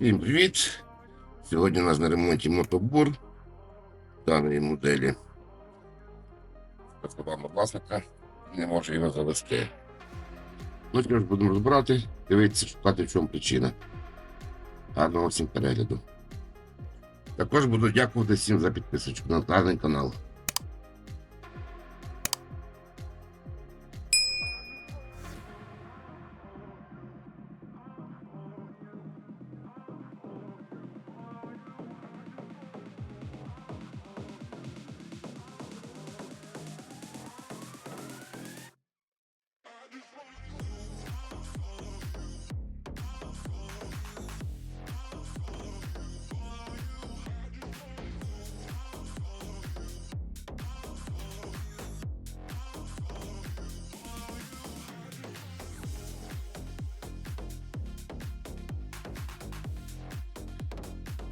Всім привіт! Сьогодні у нас на ремонті мотобур даної моделі. За власника, не може його завести. Ну, ж будемо розбирати, дивитися, шукати, в чому причина. Гарного всім перегляду. Також буду дякувати всім за підписочку на даний канал.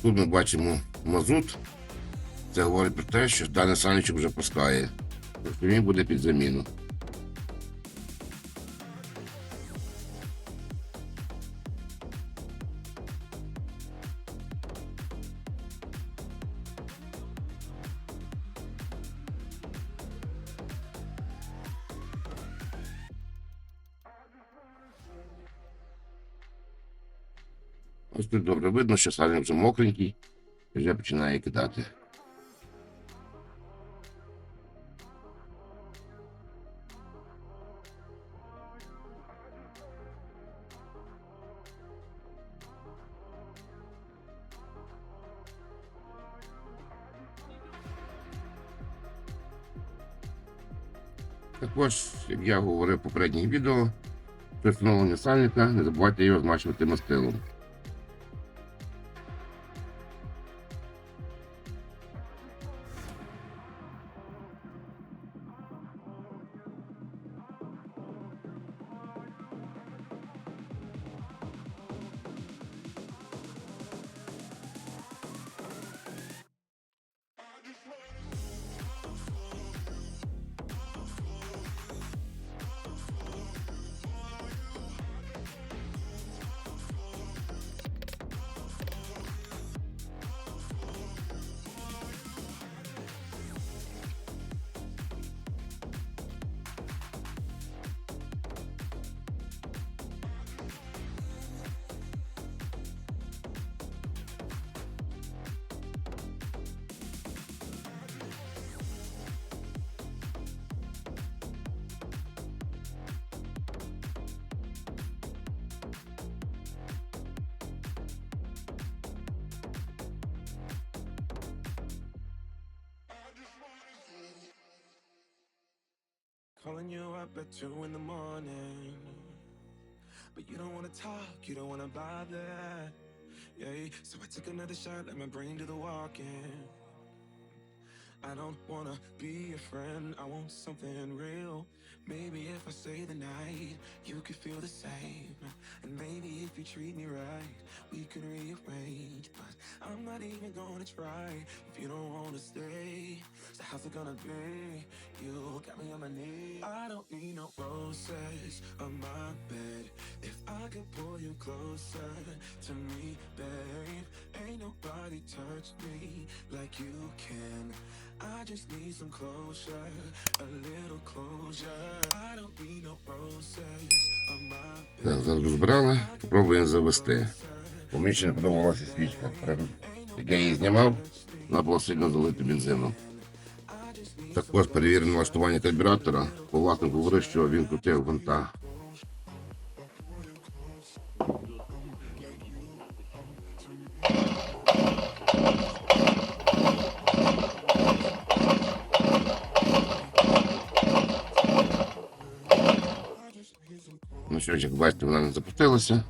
Тут ми бачимо мазут. Це говорить про те, що даний санечок вже пускає. Він буде під заміну. Ось тут добре видно, що сальник вже мокренький і вже починає кидати. Також, як я говорив в попередніх відео, при встановленні сальника не забувайте його змащувати мастилом. Calling you up at two in the morning. But you don't wanna talk, you don't wanna bother. Yeah, so I took another shot, let my brain do the walking. I don't wanna be a friend, I want something real. Maybe if I stay the night, you could feel the same. And maybe if you treat me right, we could rearrange. But I'm not even gonna try if you don't wanna stay. So how's it gonna be? You got me on my knees. I don't need no roses on my bed. If I could pull you closer to me, babe, ain't nobody touched me like you can. Just need some closure, a little closure. I don't need no roses. Так, зараз розбирали, спробуємо завести. Ще не подобалася свічка. Прям, Як я її знімав, вона була сильно залита бензином. Також перевірено налаштування карбюратора. Бо власник говорив, що він крутив винта. Що як бачите, вона не запустилася.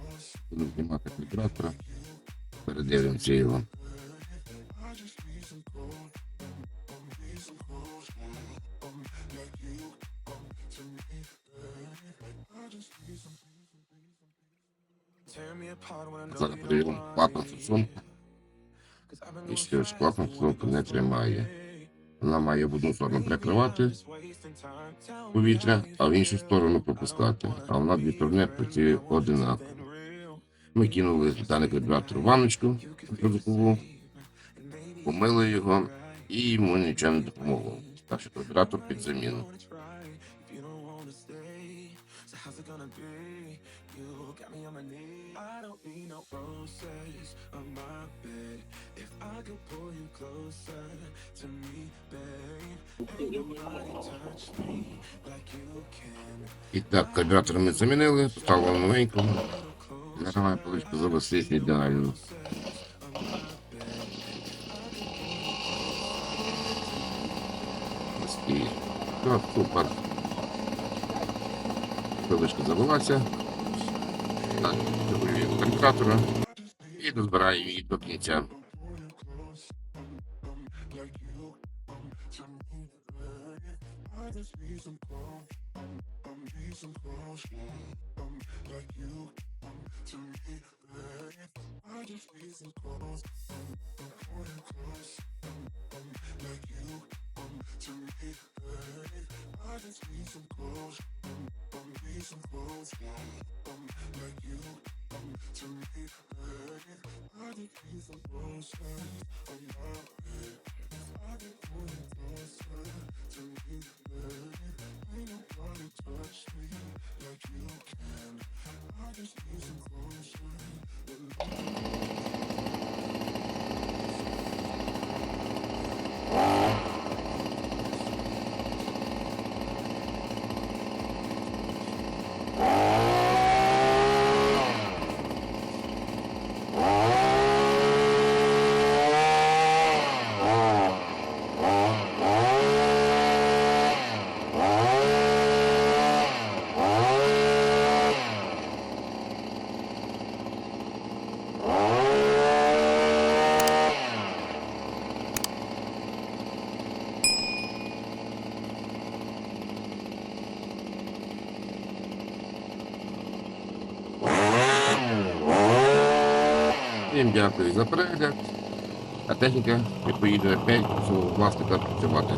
Будемо знімати карбюратора. Передивимося його. Зараз перевіримо клапан been І що клапан форсунку не тримає. Вона має в одну сторону me повітря, а в іншу сторону пропускати. А вона дві турне працює одинаково. Ми кинули даний карбюратор в ванночку продукову, помили його і йому нічого не допомогло. Так що карбюратор під заміну. How's it gonna be? You got me on my knees. I don't need no roses on my bed. If I could pull you closer to me, babe. Ain't nobody touch me like you can. І карбюратор ми замінили, поставили новеньку. Зараз поличку завести ідеально. Так, супер. Пилочка завелася. Так, регулюємо карбюратора і дозбираємо її до кінця. Some walls won't um, let you um, to me. Hey, I think some a bullshit. Всім дякую за перегляд. А техніка опять свого власника працювати.